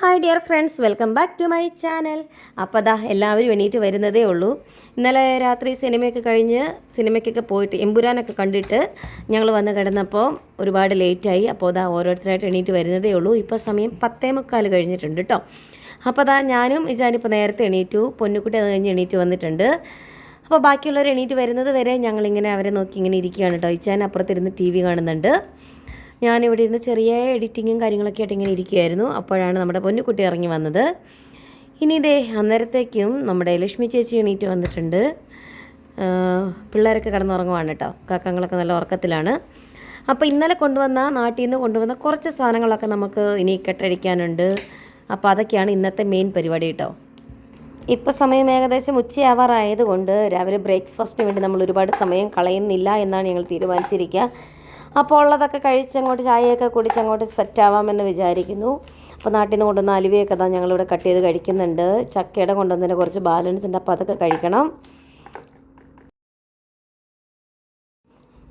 Hi dear friends. Welcome back to my channel. അപ്പോൾ അതാ എല്ലാവരും എണീറ്റ് വരുന്നതേ ഉള്ളൂ. ഇന്നലെ രാത്രി സിനിമയൊക്കെ കഴിഞ്ഞ് സിനിമയ്ക്കൊക്കെ പോയിട്ട് എമ്പുരാനൊക്കെ കണ്ടിട്ട് ഞങ്ങൾ വന്ന് കിടന്നപ്പോൾ ഒരുപാട് ലേറ്റായി. അപ്പോൾ അതാ ഓരോരുത്തരായിട്ട് എണീറ്റ് വരുന്നതേ ഉള്ളൂ. ഇപ്പോൾ സമയം പത്തേ മുക്കാൽ കഴിഞ്ഞിട്ടുണ്ട് കേട്ടോ അപ്പോൾ അതാ ഞാനും ഇജാനിപ്പോൾ നേരത്തെ എണീറ്റു. പൊന്നുക്കുട്ടി അത് കഴിഞ്ഞ് എണീറ്റ് വന്നിട്ടുണ്ട്. അപ്പോൾ ബാക്കിയുള്ളവർ എണീറ്റ് വരുന്നത് വരെ ഞങ്ങളിങ്ങനെ അവരെ നോക്കി ഇങ്ങനെ ഇരിക്കുകയാണ് കേട്ടോ ഇച്ചാൻ അപ്പുറത്തിരുന്ന് ടി വി കാണുന്നുണ്ട്. ഞാനിവിടെ ഇരുന്ന് ചെറിയ എഡിറ്റിങ്ങും കാര്യങ്ങളൊക്കെ ആയിട്ട് ഇങ്ങനെ ഇരിക്കുകയായിരുന്നു അപ്പോഴാണ് നമ്മുടെ പൊന്നുകുട്ടി ഇറങ്ങി വന്നത്. ഇനി ഇതേ അന്നേരത്തേക്കും നമ്മുടെ ലക്ഷ്മി ചേച്ചി എണീറ്റ് വന്നിട്ടുണ്ട്. പിള്ളേരൊക്കെ കിടന്നുറങ്ങുവാണ് കേട്ടോ. കക്കങ്ങളൊക്കെ നല്ല ഉറക്കത്തിലാണ്. അപ്പോൾ ഇന്നലെ കൊണ്ടുവന്ന നാട്ടിൽ നിന്ന് കൊണ്ടുവന്ന കുറച്ച് സാധനങ്ങളൊക്കെ നമുക്ക് ഇനി കെട്ടടിക്കാനുണ്ട് അപ്പോൾ അതൊക്കെയാണ് ഇന്നത്തെ മെയിൻ പരിപാടി കേട്ടോ. ഇപ്പോൾ സമയം ഏകദേശം ഉച്ചയാവാറായതുകൊണ്ട് രാവിലെ ബ്രേക്ക്ഫാസ്റ്റിന് വേണ്ടി നമ്മൾ ഒരുപാട് സമയം കളയുന്നില്ല എന്നാണ് ഞങ്ങൾ തീരുമാനിച്ചിരിക്കുക. അപ്പോൾ ഉള്ളതൊക്കെ കഴിച്ച് അങ്ങോട്ട് ചായയൊക്കെ കുടിച്ച് അങ്ങോട്ട് സെറ്റാവാമെന്ന് വിചാരിക്കുന്നു. അപ്പോൾ നാട്ടിൽ നിന്ന് കൊണ്ടുവന്ന അലുവയൊക്കെ തന്നെ ഞങ്ങളിവിടെ കട്ട് ചെയ്ത് കഴിക്കുന്നുണ്ട്. ചക്കയുടെ കൊണ്ടുവന്നതിന്റെ കുറച്ച് ബാലൻസ് ഉണ്ട്. അപ്പോൾ അതൊക്കെ കഴിക്കണം.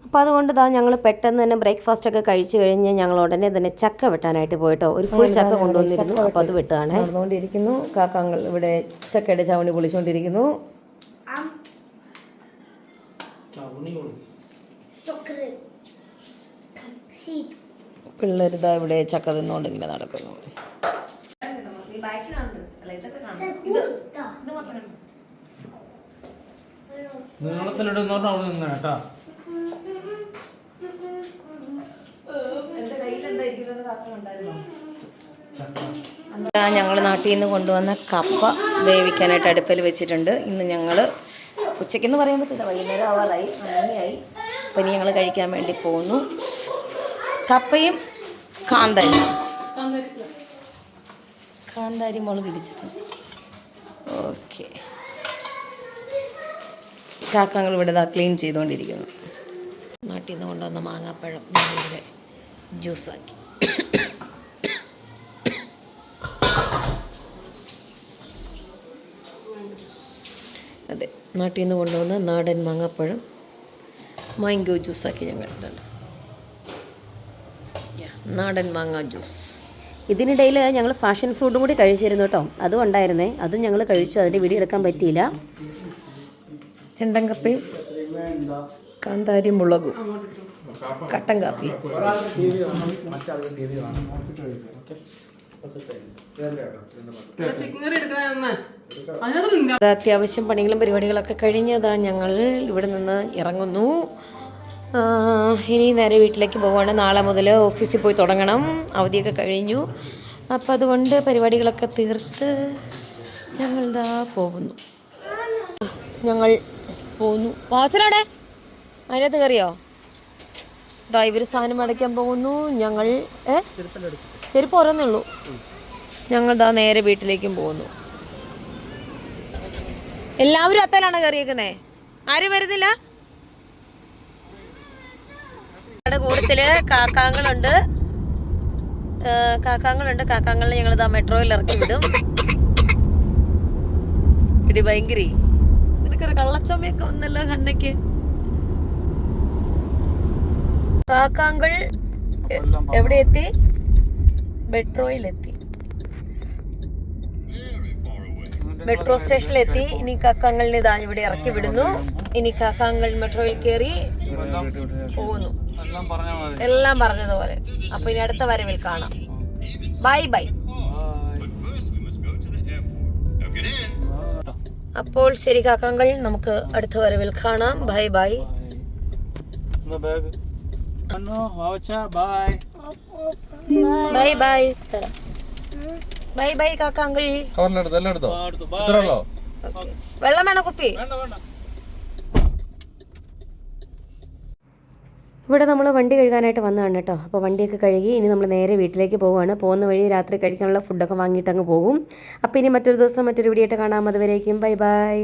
അപ്പോൾ അതുകൊണ്ട് ഇതാ ഞങ്ങൾ പെട്ടെന്ന് തന്നെ ബ്രേക്ക്ഫാസ്റ്റ് ഒക്കെ കഴിച്ചു കഴിഞ്ഞ് ഞങ്ങൾ ഉടനെ തന്നെ ചക്ക വെട്ടാനായിട്ട് പോയിട്ടോ. ഒരു ഫുൾ ചക്ക കൊണ്ടുവന്നിരുന്നു. അപ്പോൾ അത് വെട്ടുകയാണ് നടന്നുകൊണ്ടിരിക്കുന്നു. കാക്കാങ്ങൾ ഇവിടെ ചക്കയുടെ ചവണി പൊളിച്ചുകൊണ്ടിരിക്കുന്നു. പിള്ളേർ ഇതാ ഇവിടെ ചക്ക തിന്നുകൊണ്ട് ഇങ്ങനെ നടക്കുന്നു. നീളത്തിലിടുന്നോണ്ട് അവിടെ നിന്ന് കേട്ടാ. ഞങ്ങൾ നാട്ടിൽ നിന്ന് കൊണ്ടുവന്ന കപ്പ വേവിക്കാനായിട്ട് അടുപ്പിൽ വെച്ചിട്ടുണ്ട്. ഇന്ന് ഞങ്ങൾ ഉച്ചയ്ക്കെന്ന് പറയാൻ പറ്റില്ല. വൈകുന്നേരം ആവാറായി. മണിയായി അപ്പം ഇനി ഞങ്ങൾ കഴിക്കാൻ വേണ്ടി പോകുന്നു കപ്പയും കാന്താരി കാന്താരി മുളക് ഇടിച്ചത് ഓക്കെ. കാക്കങ്ങൾ ഇവിടെ ഇതാ ക്ലീൻ ചെയ്തുകൊണ്ടിരിക്കുന്നു നാട്ടിൽ നിന്ന് കൊണ്ടുവന്ന മാങ്ങാപ്പഴം ഞങ്ങളിവിടെ ജ്യൂസാക്കി. അതെ നാട്ടിൽ നിന്ന് കൊണ്ടുവന്ന നാടൻ മാങ്ങാപ്പഴം മാങ്കോ ജ്യൂസാക്കി ഞങ്ങൾ Yeah, നാടൻ മാങ്ങ ജ്യൂസ്. ഇതിനിടയിൽ ഞങ്ങൾ ഫാഷൻ ഫ്രൂട്ടും കൂടി കഴിച്ചിരുന്നു കേട്ടോ. അതും ഉണ്ടായിരുന്നേ. അതും ഞങ്ങൾ കഴിച്ചു. അതിന്റെ വീഡിയോ എടുക്കാൻ പറ്റിയില്ല. ചെണ്ടൻ കപ്പയും കാന്താരി മുളകും കട്ടൻ കാപ്പി. അത് അത്യാവശ്യം പണികളും പരിപാടികളൊക്കെ കഴിഞ്ഞതാ ഞങ്ങൾ ഇവിടെ നിന്ന് ഇറങ്ങുന്നു. ഇനി നേരെ വീട്ടിലേക്ക് പോവുകയാണ് നാളെ മുതൽ ഓഫീസിൽ പോയി തുടങ്ങണം. അവധിയൊക്കെ കഴിഞ്ഞു. അപ്പോൾ അതുകൊണ്ട് പരിപാടികളൊക്കെ തീർത്ത് ഞങ്ങൾ ഇതാ പോകുന്നു. ഞങ്ങൾ പോകുന്നു. വാസനാടെ അതിനകത്ത് കയറിയോ? ഇതാ ഇവർ സാധനം അടയ്ക്കാൻ പോകുന്നു. ഞങ്ങൾ ഏ? ചെരുപ്പ് ഓരോന്നേ ഉള്ളൂ. ഞങ്ങൾ ദാ നേരെ വീട്ടിലേക്കും പോകുന്നു. എല്ലാവരും അത്തലാണ് കയറിയേക്കുന്നേ? ആരും വരുന്നില്ല? കൂട്ടത്തിൽ കാക്കാങ്ങളുണ്ട്. കാക്കാങ്ങളുണ്ട്. കാക്കാങ്ങളെ ഞങ്ങൾ ഇതാ മെട്രോയിൽ ഇറക്കി വിടും. ഇടി ഭയങ്കരി. നിനക്കൊരു കള്ളച്ചൊമ്മയൊക്കെ വന്നല്ലോ കണ്ണയ്ക്ക് കാക്കാങ്കൾ എവിടെ എത്തി? മെട്രോയിൽ എത്തി മെട്രോ സ്റ്റേഷനിൽ എത്തി ഇനി കാക്കാങ്ങളിനെ ഇതാ ഇവിടെ ഇറക്കി വിടുന്നു. ഇനി കാക്കാങ്ങൾ മെട്രോയിൽ കയറി പോകുന്നു. എല്ലാം പറഞ്ഞതുപോലെ. അപ്പൊ ഇനി അടുത്ത വരവിൽ കാണാം. Bye bye. അപ്പോൾ ശരി കാക്കാങ്കൾ നമുക്ക് അടുത്ത വരവിൽ കാണാം. ബൈ. ബൈ. Bye bye. തരാം. ബൈ ബൈ കാക്ക അങ്കിൾ. കവറിലെടുത്തോ എല്ലാം എടുത്തോ? ഇത്രേ ഉള്ളോ? വെള്ളം വേണോ കുപ്പി? വേണ്ട വേണ്ട. ഇവിടെ നമ്മൾ വണ്ടി കഴുകാനായിട്ട് വന്നതാണ് കേട്ടോ. അപ്പോൾ വണ്ടിയൊക്കെ കഴുകി ഇനി നമ്മൾ നേരെ വീട്ടിലേക്ക് പോവുകയാണ് പോകുന്ന വഴി രാത്രി കഴിക്കാനുള്ള ഫുഡൊക്കെ വാങ്ങിയിട്ട് അങ്ങ് പോകും. അപ്പോൾ ഇനി മറ്റൊരു ദിവസം മറ്റൊരു വീഡിയോ ആയിട്ട് കാണാം. അതുവരേക്കും. Bye bye.